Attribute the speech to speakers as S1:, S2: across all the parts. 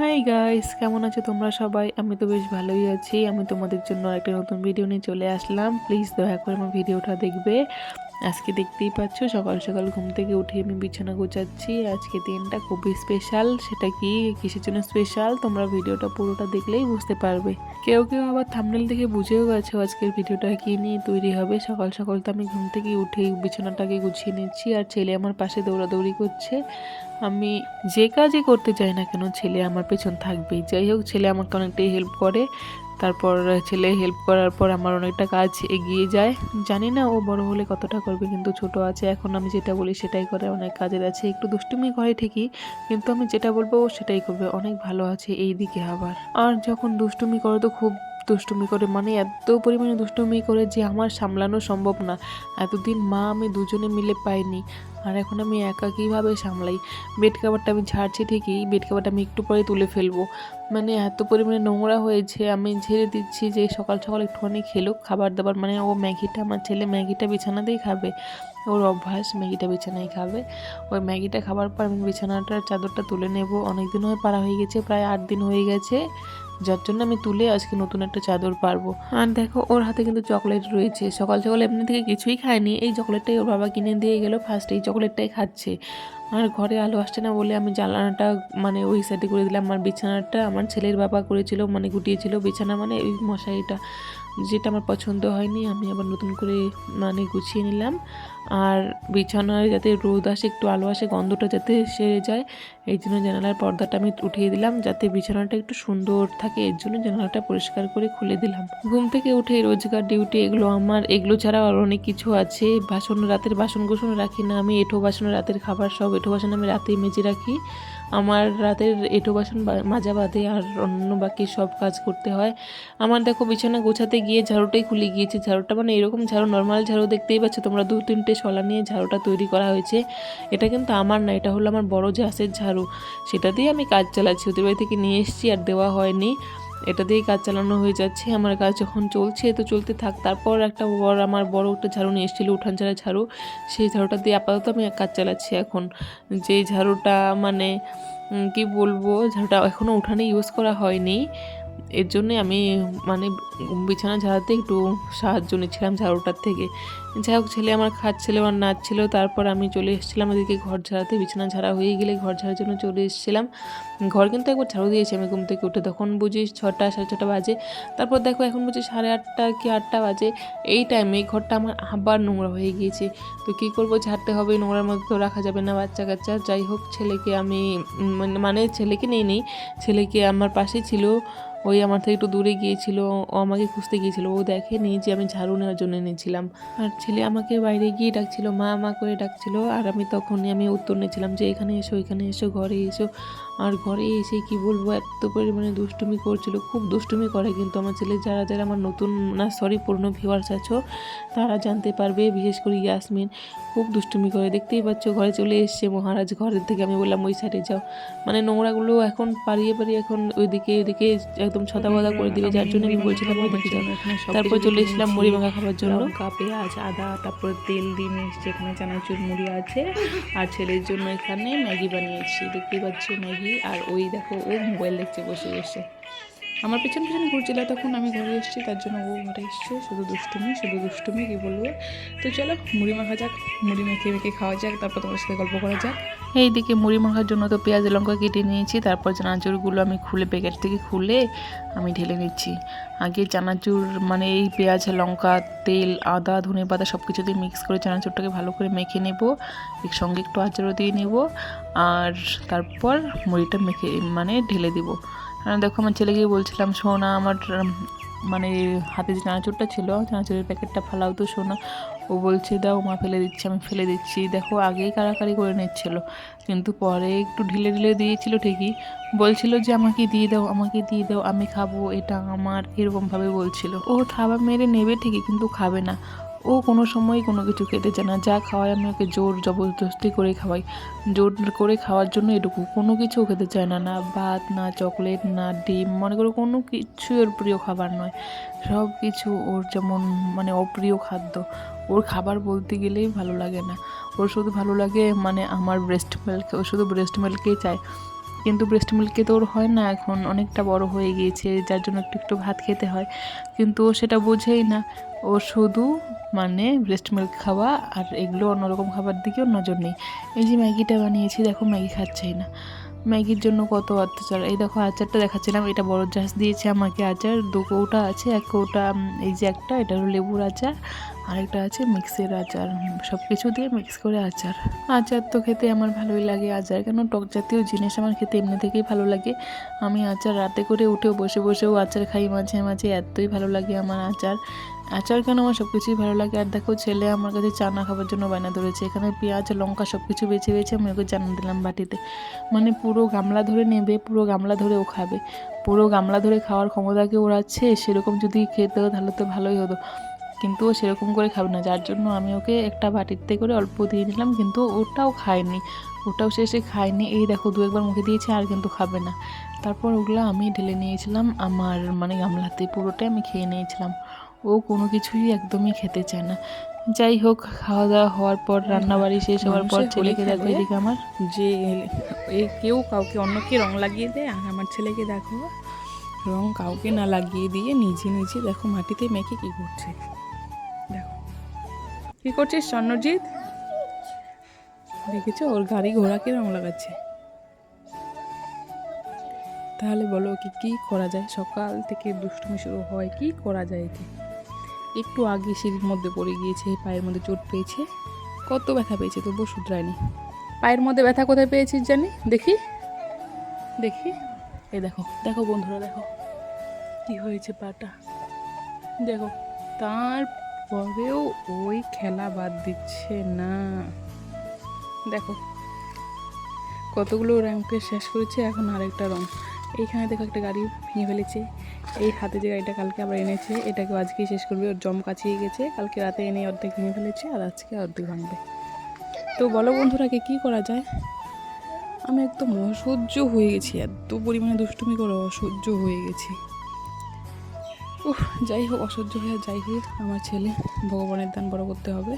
S1: Hi guys কেমন আছো তোমরা সবাই? আমি তো বেশ ভালোই আছি। আমি তোমাদের জন্য একটা নতুন ভিডিও নিয়ে চলে আসলাম। প্লিজ দয়া করে আমার ভিডিওটা দেখবে। আজকে দেখতেই পাচ্ছ, সকাল সকাল ঘুম থেকে উঠে আমি বিছানা গোছাচ্ছি। আজকে দিনটা খুবই স্পেশাল সেটা কি? কিসের জন্য স্পেশাল তোমরা ভিডিওটা পুরোটা দেখলেই বুঝতে পারবে। কেউ কেউ আবার থামনেল দেখে বুঝেও গেছো আজকের ভিডিওটা কি নিয়ে তৈরি হবে। সকাল সকাল তো আমি ঘুম থেকে উঠেই বিছানাটাকে গুছিয়ে নিচ্ছি। আর ছেলে আমার পাশে দৌড়াদৌড়ি করছে। আমি যে কাজই করতে চাই না কেন, ছেলে আমার পেছন থাকবেই। যাই হোক, ছেলে আমাকে অনেকটাই হেল্প করে। তারপর ছেলে হেল্প করার পর আমার অনেকটা কাজ এগিয়ে যায়। জানি না ও বড় হলে কতটা করবে, কিন্তু ছোট আছে। এখন আমি যেটা বলি সেটাই করে, অনেক কাজের আছে। একটু দুষ্টুমি করে ঠিকই, কিন্তু আমি যেটা বলব ও সেটাই করবে। অনেক ভালো আছে এই দিকে আবার। আর যখন দুষ্টুমি করে তো খুব দুষ্টুমি করে মানে এত পরিমাণে দুষ্টুমি করে যে আমার সামলানো সম্ভব না। এতদিন মা আমি দুজনে মিলে পাইনি, আর এখন আমি একা কীভাবে সামলাই? বেড কাভারটা আমি ঝাড়ছি ঠিকই, বেড কাভারটা আমি একটু পরে তুলে ফেলব। মানে এত পরিমাণে নোংরা হয়েছে, আমি ঝেড়ে দিচ্ছি যে সকাল সকাল একটুখানি খেলো, খাবার দাবার মানে ও ম্যাগিটা, আমার ছেলে ম্যাগিটা বিছানাতেই খাবে, ওর অভ্যাস ম্যাগিটা বিছানায় খাবে। ওই ম্যাগিটা খাবার পর আমি বিছানাটার চাদরটা তুলে নেব অনেক দিন হয়ে পারা হয়ে গেছে, প্রায় আট দিন হয়ে গেছে। যার জন্য আমি তুলে আজকে নতুন একটা চাদর পারব। আর দেখো, ওর হাতে কিন্তু চকলেট রয়েছে। সকাল সকাল এমনি থেকে কিছুই খায়নি। এই চকলেটটাই ওর বাবা কিনে দিয়ে গেল ফার্স্ট এই চকলেটটাই খাচ্ছে। আর ঘরে আলো আসছে না বলে আমি জানলাটা মানে ওই সাইডে করে দিলাম। আমার বিছানাটা আমার ছেলের বাবা করেছিল মানে গুটিয়েছিল। বিছানা মানে ওই মশারিটা, যেটা আমার পছন্দ হয়নি, আমি আবার নতুন করে মানে গুছিয়ে নিলাম। আর বিছানায় যাতে রোদ আসে, একটু আলো আসে, গন্ধটা যাতে সেরে যায়, এই জন্য জানালার পর্দাটা আমি উঠিয়ে দিলাম, যাতে বিছানাটা একটু সুন্দর থাকে, এর জন্য জানালাটা পরিষ্কার করে খুলে দিলাম। ঘুম থেকে উঠে রোজগার, ডিউটি, এগুলো আমার, এগুলো ছাড়াও আর অনেক কিছু আছে। বাসন, রাতের বাসন গোসন রাখি না আমি, এঁঠো বাসন, রাতের খাবার সব এঁঠো বাসন আমি রাতেই মেজে রাখি। আমার রাতের এঁঠো বাসন মাজা বাদে আর অন্য বাকি সব কাজ করতে হয়। আমার দেখো বিছানা গোছাতে গিয়ে ঝাড়ুটাই খুলে গিয়েছে। ঝাড়ুটা মানে এরকম ঝাড়ু, নর্মাল ঝাড়ু দেখতেই পাচ্ছ তোমরা দু তিনটে শলা নিয়ে ঝাড়ুটা তৈরি করা হয়েছে। এটা কিন্তু আমার না, এটা হলো আমার বড় জাহাজের ঝাড়ু। সেটা দিয়ে আমি কাজ চালাচ্ছি, ওদের বাড়ি থেকে নিয়ে এসেছি আর দেওয়া হয়নি। এটা দিয়েই কাজ চালানো হয়ে যাচ্ছে, আমার কাজ যখন চলছে তো চলতে থাক। তারপর একটা বড়, আমার বড় একটা ঝাড়ু নিয়ে এসেছিল, উঠান ঝাড়া ঝাড়ু। সেই ঝাড়ুটা দিয়ে আপাতত আমি কাজ চালাচ্ছি এখন। যেই ঝাড়ুটা মানে কি বলব, ঝাড়ুটা এখনও উঠানে ইউজ করা হয়নি। এর জন্যে আমি মানে বিছানা ঝাড়াতে একটু সাহায্য নিচ্ছিলাম ঝাড়ুটার থেকে। যাই হোক, ছেলে আমার খাচ্ছিল আর নাচছিল। তারপর আমি চলে এসেছিলাম এদিকে ঘর ঝাড়াতে। বিছানা ঝাড়া হয়ে গেলে ঘর ঝাড়ার জন্য চলে এসেছিলাম। ঘর কিন্তু একবার ঝাড়ু দিয়েছি আমি ঘুম থেকে উঠে। তখন বুঝি ছটা, সাড়ে ছটা বাজে। তারপর দেখো, এখন বুঝি সাড়ে আটটা কি আটটা বাজে। এই টাইমে ঘরটা আমার আবার নোংরা হয়ে গিয়েছে। তো কী করব? ঝাড়তে হবে, নোংরার মধ্যে তো রাখা যাবে না বাচ্চা কাচ্চা। যাই হোক, ছেলেকে আমি মানে- ছেলেকে নেই নেই। ছেলেকে আমার পাশে ছিল। ওই আমার থেকে একটু দূরে গিয়েছিল, ও আমাকে খুঁজতে গিয়েছিল। ও দেখেনি যে আমি ঝাড়ু নেওয়ার জন্য এনেছিলাম। আর ছেলে আমাকে বাইরে গিয়ে ডাকছিল, মা মা করে ডাকছিল। আর আমি তখনই আমি উত্তর নিয়েছিলাম যে, এখানে এসো এখানে এসো, ঘরে এসো। আর ঘরে এসে কি বলব, এত পরিমাণে দুষ্টুমি করছিল। খুব দুষ্টুমি করে কিন্তু আমার ছেলে। যারা যারা আমার নতুন, না সরি পুরনো ভিউয়ার্স আছো, তারা জানতে পারবে, বিশেষ করে ইয়াসমিন। খুব দুষ্টুমি করে। দেখতেই পাচ্ছ, ঘরে চলে এসছে মহারাজ। ঘরের থেকে আমি বললাম, ওই সাইডে যাও। মানে নোংরাগুলো এখন পারিয়ে পারিয়ে এখন ওইদিকে ওইদিকে একদম ছতা বদা করে দিবে। যার জন্য আমি বলছিলাম ওইদিকে যাও। তারপর চলে এসেছিলাম মুড়ি ভাঙা খাবার জন্য।
S2: লঙ্কা পেঁয়াজ, আদা, তারপর তেল দিয়ে নিয়ে এসেছি। এখানে চানাচুর মুড়ি আছে। আর ছেলের জন্য এখানে ম্যাগি বানিয়েছি। দেখতেই পাচ্ছ, ম্যাগি আর ওই দেখো, ও মোবাইল দেখছে, বসে বসে। আমার পেছন পেছন ঘুরছিল, তখন আমি ঘরে এসেছি, তার জন্য ও ঘরে এসছে, শুধু দুষ্টুমি শুধু দুষ্টুমি, কী বলব? তো চলো, মুড়ি মাখা যাক, মুড়ি মেখে মেখে খাওয়া যাক, তারপর তোমার সাথে গল্প করা যাক।
S1: এইদিকে মুড়ি মাখার জন্য তো পেঁয়াজ, লঙ্কা কেটে নিয়েছি। তারপর চানাচুরগুলো আমি খুলে প্যাকেট থেকে খুলে আমি ঢেলে নিচ্ছি। আগে চানাচুর মানে এই পেঁয়াজ, লঙ্কা, তেল, আদা, ধনে পাতা সব কিছু দিয়ে মিক্স করে চানাচুরটাকে ভালো করে মেখে নেব। এর সঙ্গে একটু আচারও দিয়ে নেব। আর তারপর মুড়িটা মেখে মানে ঢেলে দেবো। দেখো আমার ছেলেকে বলছিলাম, সোনা আমার মানে হাতে যে চানাচুরটা ছিল, চানাচুরের প্যাকেটটা ফালাও তো সোনা। ও বলছে, দাও, মা, ফেলে দিচ্ছি, আমি ফেলে দিচ্ছি। দেখো, আগেই কারাকারি করে নিচ্ছিল, কিন্তু পরে একটু ঢিলে ঢিলে দিয়েছিল ঠিকই। বলছিল যে, আমাকে দিয়ে দাও, আমাকে দিয়ে দাও, আমি খাব। এটা আমার এরকমভাবে বলছিল। ও থাবা মেরে নেবে ঠিকই, কিন্তু খাবে না। ও কোনো সময় কোনো কিছু খেতে চায় না। যা খাওয়াই, আমি ওকে জোর জবরদস্তি করে খাওয়াই। জোর করে খাওয়ার জন্য এটুকু। কোনো কিছু খেতে চায় না না ভাত, না চকলেট, না ডিম, মনে করো কোনো কিছু ওর প্রিয় খাবার নয়। সব কিছু ওর যেমন মানে অপ্রিয় খাদ্য। ওর খাবার বলতে গেলেই ভালো লাগে না। ওর শুধু ভালো লাগে মানে আমার ব্রেস্ট মিল্ক ও শুধু ব্রেস্ট মিল্কই চায়। কিন্তু ব্রেস্ট মিল্কে তো ওর হয় না এখন, অনেকটা বড় হয়ে গিয়েছে, যার জন্য একটু একটু ভাত খেতে হয়। কিন্তু ও সেটা বোঝেই না। ও শুধু মানে ব্রেস্ট মিল্ক খাওয়া আর এগুলো অন্যরকম খাবার দিকেও নজর নেই। এই যে ম্যাগিটা বানিয়েছি, দেখো ম্যাগি খাচ্ছেই না। ম্যাগির জন্য কত অত্যাচার। এই দেখো আচারটা দেখাচ্ছিলাম, এটা বড় জাহাজ দিয়েছে আমাকে আচার। দু কৌটা আছে, এক কৌটা এই যে একটা, এটা হলো লেবুর আচার। আরেকটা আছে মিক্সের আচার সব কিছু দিয়ে মিক্স করে আচার। আচার তো খেতে আমার ভালোই লাগে, আচার কেন? টক জাতীয় জিনিস আমার খেতে এমনি থেকেই ভালো লাগে। আমি আচার রাতে করে উঠেও বসে বসেও আচার খাই মাঝে মাঝে, এতই ভালো লাগে আমার আচার। আচার কেন আমার সব কিছুই ভালো লাগে? আর দেখো ছেলে আমার কাছে চানা খাবার জন্য বায়না ধরেছে। এখানে পেঁয়াজ, লঙ্কা সব কিছু বেছে বেছে আমি ওকে চানা দিলাম বাটিতে। মানে পুরো গামলা ধরে নেবে, পুরো গামলা ধরে ও খাবে। পুরো গামলা ধরে খাওয়ার ক্ষমতাকে ওর আছে? সেরকম যদি খেতে তাহলে তো ভালোই হতো। কিন্তু ও সেরকম করে খাবে না। যার জন্য আমি ওকে একটা বাটিতে করে অল্প দিয়ে নিলাম কিন্তু ওটাও খায়নি। ওটাও শেষে খায়নি। এই দেখো দু একবার মুখে দিয়েছে আর কিন্তু খাবে না। তারপর ওগুলো আমি ঢেলে নিয়েছিলাম। আমার মানে গামলাতে পুরোটাই আমি খেয়ে নিয়েছিলাম। ও কোনো কিছুই একদমই খেতে চায় না। যাই হোক খাওয়া দাওয়া হওয়ার পর রান্নাবাড়ি শেষ হওয়ার পর ছেলেকে দেখো এদিকে আমার।
S2: যে এ কেউ কাউকে অন্যকে রং লাগিয়ে দেয় আর আমার ছেলেকে দেখো রং কাউকে না লাগিয়ে দিয়ে নিজে নিজে দেখো মাটিতে মেখে কী করছে। কি করছিস, স্বর্ণজিৎ? দেখেছ, ওর গাড়ি ঘোড়াকে রং লাগাচ্ছে? তাহলে বলো কি কি করা যায়? সকাল থেকে দুষ্টুমি শুরু হয়, কি করা যায় একে একটু আগে সিঁড়ির মধ্যে পড়ে গিয়েছে, পায়ের মধ্যে চোট পেয়েছে। কত ব্যথা পেয়েছে তবুও শুধরায়নি। পায়ের মধ্যে ব্যথা কোথায় পেয়েছিস জানি? দেখি। দেখি। এই দেখো দেখো বন্ধুরা, দেখো। কি হয়েছে পাটা? দেখো তারপরেও ওই খেলা বাদ দিচ্ছে না। দেখো, কতগুলো র্যাঙ্কে শেষ করেছে, এখন আরেকটা রং। এইখানে দেখো একটা গাড়ি ভেঙে ফেলেছে। এই হাতে যে গাড়িটা কালকে আবার এনেছে এটাকে আজকেই শেষ করবে। ওর জম কাছিয়ে গেছে, কালকে রাতে এনে অর্ধেক ভেঙে ফেলেছে আর আজকে অর্ধেক ভাঙবে। তো বলো বন্ধুরাকে কি করা যায়? আমি একদম অসহ্য হয়ে গেছি, এত পরিমাণে দুষ্টুমি করে অসহ্য হয়ে গেছি। উফ, যাই হোক, অসহ্য হয়ে যাই হোক, আমার ছেলে ভগবানের দান বড় করতে হবে।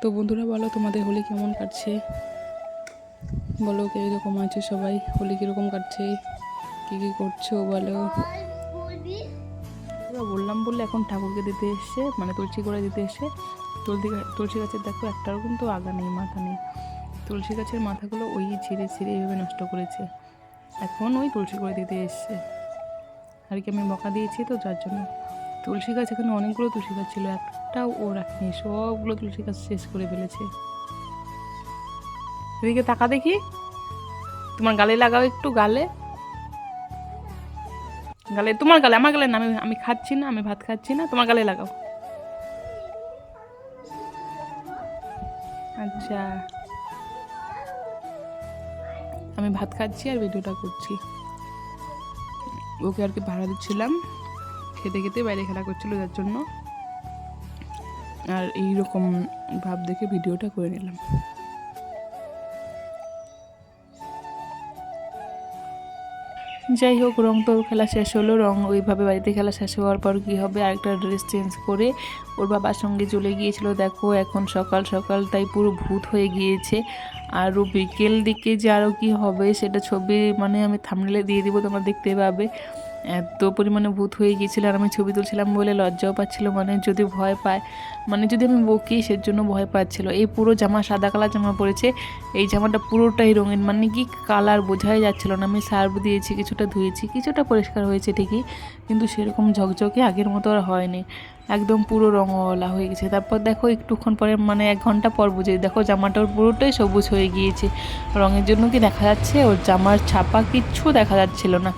S2: তো বন্ধুরা, বলো তোমাদের হোলি কেমন কাটছে? বলো কীরকম আছে সবাই? হোলি কীরকম কাটছে? কী কী করছ, বলো? বললাম বললে এখন ঠাকুরকে দিতে এসছে মানে তুলসী করে দিতে এসে তুলসী তুলসী গাছের দেখো, একটারও কিন্তু আগা নেই, মাথা নেই। তুলসী গাছের মাথাগুলো ওই ছিঁড়ে ছিঁড়ে এইভাবে নষ্ট করেছে। এখন ওই তুলসী করে দিতে এসছে। আর কি আমি বকা দিয়েছি তো যার জন্য তুলসী গাছ এখানে অনেকগুলো তুলসী গাছ ছিল, একটাও ও রাখেনি, সবগুলো তুলসী গাছ শেষ করে ফেলেছে। এদিকে তাকা দেখি, তোমার গালে লাগাও একটু গালে। গালে, তোমার গালে, আমার গালে না, আমি আমি খাচ্ছি না, আমি ভাত খাচ্ছি না, তোমার গালে লাগাও। আচ্ছা। আমি ভাত খাচ্ছি আর ভিডিওটা করছি। ওকে আর কি ভাড়া দিচ্ছিলাম। খেতে খেতে বাইরে খেলা করছিল যার জন্য। আর এইরকম ভাব দেখে ভিডিওটা করে নিলাম।
S1: যাই হোক, রং তো খেলা শেষ হলো, রং ওইভাবে বাড়িতে খেলা শেষ হওয়ার পর কী হবে? আরেকটা ড্রেস চেঞ্জ করে ওর বাবার সঙ্গে চলে গিয়েছিল। দেখো, এখন সকাল সকাল তাই পুরো ভূত হয়ে গিয়েছে। আরও বিকেল দিকে যে আরও কী হবে, সেটা ছবি মানে আমি থামলে দিয়ে দিব, তোমরা দেখতে পাবে। এত পরিমাণে ভূত হয়ে গিয়েছিল আর আমি ছবি তুলছিলাম বলে লজ্জাও পাচ্ছিল মানে যদি ভয় পায় মানে যদি আমি বকি সের জন্য ভয় পাচ্ছিল। এই পুরো জামা, সাদা কালার জামা পরেছে, এই জামাটা পুরোটাই রঙিন মানে কি কালার বোঝাই যাচ্ছিল না। আমি সার্ফ দিয়েছি, কিছুটা ধুয়েছি, কিছুটা পরিষ্কার হয়েছে ঠিকই, কিন্তু সেরকম ঝকঝকে আগের মতো আর হয়নি। একদম পুরো রঙওয়ালা হয়ে গেছে। তারপর দেখো, একটুক্ষণ পরে মানে এক ঘণ্টা পর বুঝে দেখো জামাটা ওর পুরোটাই সবুজ হয়ে গিয়েছে। রঙের জন্য কি দেখা যাচ্ছে? ওর জামার ছাপা কিচ্ছু দেখা যাচ্ছিল না।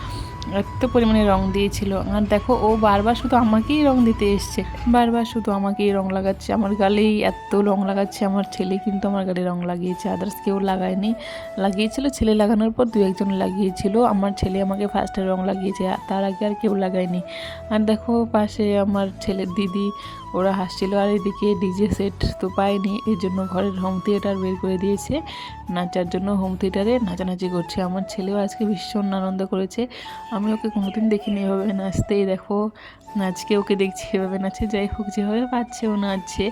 S1: এত পরিমাণে রং দিয়েছিল। আর দেখো, ও বারবার শুধু আমাকেই রং দিতে এসছে। বারবার শুধু আমাকেই রং লাগাচ্ছে। আমার গালেই এত রং লাগাচ্ছে। আমার ছেলে কিন্তু আমার গালে রং লাগিয়েছে। আদার্স কেউ লাগায়নি। লাগিয়েছিল। ছেলে লাগানোর পর দু একজন লাগিয়েছিল। আমার ছেলে আমাকে ফার্স্টে রং লাগিয়েছে। তার আগে আর কেউ লাগায়নি। আর দেখো, পাশে আমার ছেলের দিদি ওরা হাসছিল, আর এদিকে ডিজে সেট তো পায়নি, এর জন্য ঘরের হোম থিয়েটার বের করে দিয়েছে। নাচার জন্য হোম থিয়েটারে নাচানাচি করছে। আমার ছেলেও আজকে ভীষণ আনন্দ করেছে। আমি ওকে কোনোদিন দেখিনি এভাবে নাচতেই, দেখো। নাচকে ওকে দেখছি এভাবে নাচে, যাই হোক, যেভাবে পাচ্ছে ও নাচছে,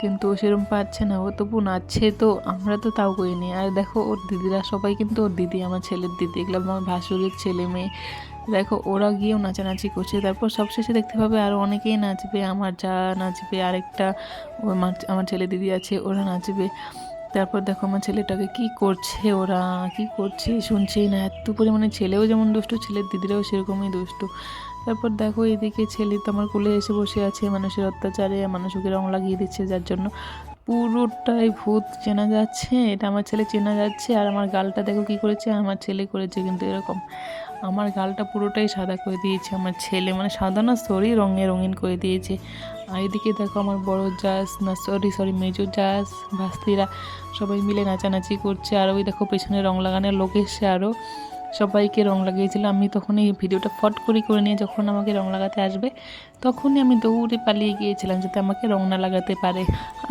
S1: কিন্তু ও সেরকম পাচ্ছে না। ও তবু নাচছে তো, আমরা তো তাও করিনি। আর দেখো, ওর দিদিরা সবাই কিন্তু ওর দিদি, আমার ছেলের দিদি, এগুলো আমার ভাসুরের ছেলে মেয়ে। দেখো, ওরা গিয়েও নাচানাচি করছে। তারপর সবশেষে দেখতে পাবে আরও অনেকেই নাচবে। আমার যা নাচবে, আরেকটা ও আমার ছেলে দিদি আছে, ওরা নাচবে। তারপর দেখো আমার ছেলেটাকে কি করছে ওরা? কি করছে? শুনছেই না। এত পরিমাণে ছেলেও যেমন দুষ্টু, ছেলের দিদিরাও সেরকমই দুষ্টু। তারপর দেখো এদিকে ছেলে তো আমার কোলে এসে বসে আছে, মানুষের অত্যাচারে মানুষ ওকে রং লাগিয়ে দিচ্ছে যার জন্য। পুরোটাই ভূত চেনা যাচ্ছে, এটা আমার ছেলে চেনা যাচ্ছে, আর আমার গালটা দেখো কি করেছে, আমার ছেলে করেছে কিন্তু এরকম। আমার গালটা পুরোটাই সাদা করে দিয়েছে, আমার ছেলে মানে সাদা না সরি রঙে রঙিন করে দিয়েছে। আর এদিকে দেখো আমার বড় জাস, না সরি সরি মেজো জাস, ভাস্তিরা সবাই মিলে নাচানাচি করছে। আর ওই দেখো পেছনে রং লাগানোর লোক এসছে আরও সবাইকে রং লাগিয়েছিল। আমি তখন এই ভিডিওটা ফট করে করে নিয়ে যখন আমাকে রং লাগাতে আসবে, তখনই আমি দৌড়ে পালিয়ে গিয়েছিলাম যাতে আমাকে রং না লাগাতে পারে।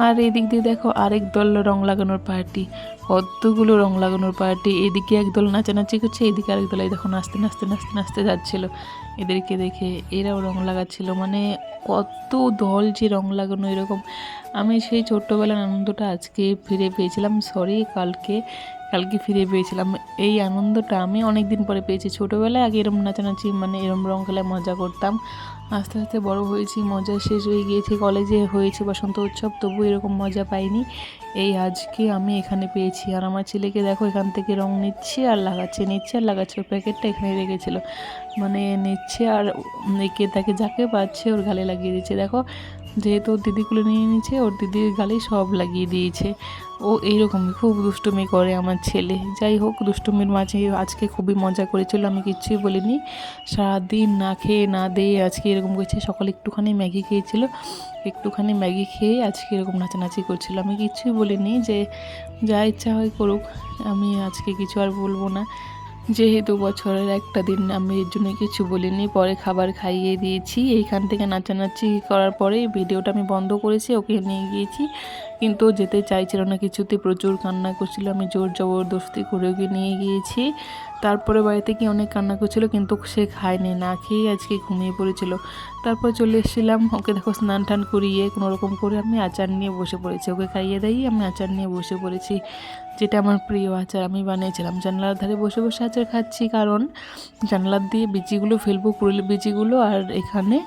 S1: আর এদিক দিয়ে দেখো আরেক দল রং লাগানোর পার্টি, কতগুলো রং লাগানোর পার্টি। এদিকে একদল নাচানাচি করছে, এদিকে আরেক দল দেখো নাচতে নাচতে নাচতে নাচতে যাচ্ছিল। এদেরকে দেখে এরাও রং লাগাচ্ছিল। মানে কত দল যে রং লাগানো এরকম। আমি সেই ছোট্টবেলার আনন্দটা আজকে ফিরে পেয়েছিলাম। সরি, কালকে কালকে ফিরে পেয়েছিলাম। এই আনন্দটা আমি অনেক দিন পরে পেয়েছি। ছোটোবেলায় আগে এরম নাচানাচি মানে এরম রং খেলায় মজা করতাম। আস্তে আস্তে বড় হয়েছি, মজা শেষ হয়ে গিয়েছে, কলেজে হয়েছে বসন্ত উৎসব, তবু এরকম মজা পাইনি। এই আজকে আমি এখানে পেয়েছি। আর আমার ছেলেকে দেখো, এখান থেকে রং নিচ্ছে আর লাগাচ্ছে, নিচ্ছে আর লাগাচ্ছে। ওর প্যাকেটটা এখানে রেখেছিল। মানে নিচ্ছে আর একে তাকে যাকে পাচ্ছে ওর গালে লাগিয়ে দিচ্ছে। দেখো যেহেতু ওর দিদিগুলো নিয়ে নিয়েছে, ওর দিদির গালেই সব লাগিয়ে দিয়েছে। ও এইরকমই খুব দুষ্টুমি করে আমার ছেলে। যাই হোক, দুষ্টুমির মাঝে আজকে খুবই মজা করেছিল, আমি কিচ্ছুই বলিনি। সারাদিন না খেয়ে না দিয়ে আজকে এরকম করছে, সকালে একটুখানি ম্যাগি খেয়েছিল। একটুখানি ম্যাগি খেয়ে আজকে এরকম নাচানাচি করছিল। আমি কিচ্ছুই বলিনি যে যা ইচ্ছা হয় করুক, আমি আজকে কিছু আর বলব না। যেহেতু বছরের একটা দিন, আমি এর জন্য কিছু বলিনি। পরে খাবার খাইয়ে দিয়েছি। এইখান থেকে নাচানাচি করার পরে ভিডিওটা আমি বন্ধ করেছি, ওকে নিয়ে গিয়েছি। কিন্তু যেতে চাইছিল না কিছুতে প্রচুর কান্না করছিল। আমি জোর জবরদস্তি করে ওকে নিয়ে গিয়েছি। তারপরে বাড়িতে গিয়ে অনেক কান্না করছিল, কিন্তু সে খায়নি, না খেয়ে আজকে ঘুমিয়ে পড়েছিল। তারপর চলে এসেছিলাম, ওকে দেখো স্নান টান করিয়ে কোনো রকম করে আমি আচার নিয়ে বসে পড়েছি। ওকে খাইয়ে দাইয়ে আমি আচার নিয়ে বসে পড়েছি। যেটা আমার প্রিয় আচার, আমি বানিয়েছিলাম। জানলার ধারে বসে বসে আচার খাচ্ছি কারণ জানলার দিয়ে বিচিগুলো ফেলব পুরুল বিচিগুলো আর এখানে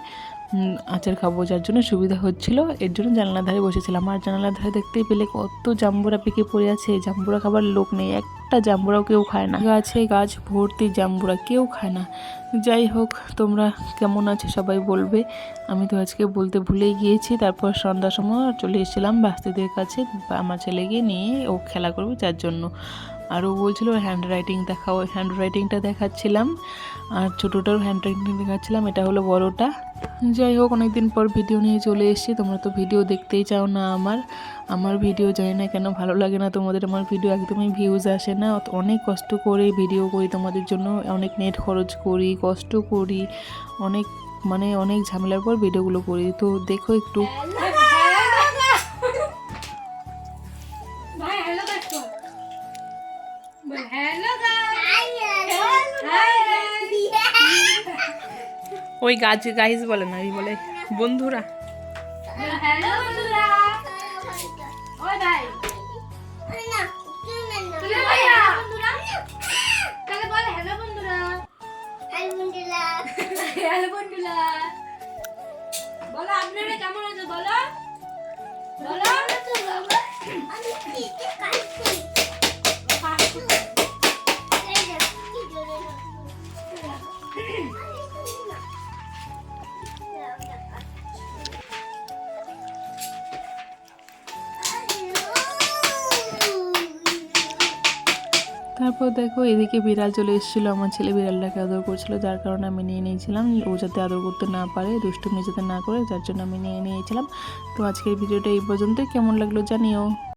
S1: আচার খাব, যার জন্য সুবিধা হচ্ছিল। এর জন্য জানলার ধারে বসেছিলাম। আর জানলার ধারে দেখতেই পেলে কত জাম্বুরা পেকে পড়ে আছে। জাম্বুরা খাবার লোক নেই। একটা জাম্বুরাও কেউ খায় না। গাছে গাছ ভর্তি জাম্বুরা কেউ খায় না। যাই হোক, তোমরা কেমন আছো সবাই বলবে। আমি তো আজকে বলতে ভুলেই গিয়েছি, তারপর সন্ধ্যার সময় চলে এসেছিলাম বাস্তিদের কাছে আমার ছেলেকে নিয়ে ও খেলা করবে যার জন্য। আর ও বলছিল হ্যান্ড রাইটিং দেখাও হ্যান্ড রাইটিংটা দেখাচ্ছিলাম। আর ছোটোটার হ্যান্ড রাইটিং দেখাচ্ছিলাম, এটা হলো বড়টা। যাই হোক অনেকদিন পর ভিডিও নিয়ে চলে এসেছি। তোমরা তো ভিডিও দেখতেই চাও না আমার। আমার ভিডিও জানি না কেন ভালো লাগে না। তোমাদের আমার ভিডিও একদমই ভিউজ আসে না। অনেক কষ্ট করে ভিডিও করি তোমাদের জন্য। অনেক নেট খরচ করি কষ্ট করি অনেক মানে অনেক ঝামেলার পর ভিডিওগুলো করি। তো দেখো একটু।
S3: ভাই হ্যালো
S2: ওই গাছ গাইজ বলে না ওই বলে বন্ধুরা।
S3: বল আপনারা কেমন বলো। বলো।
S1: তারপর দেখো এদিকে বিড়াল চলে এসেছিল, আমার ছেলে বিড়ালটাকে আদর করছিল, যার কারণে আমি নিয়ে নিয়েছিলাম। ও যাতে আদর করতে না পারে, দুষ্টুমি যাতে না করে, যার জন্য আমি নিয়ে নিয়েছিলাম। তো আজকের ভিডিওটা এই পর্যন্তই। কেমন লাগল জানিও।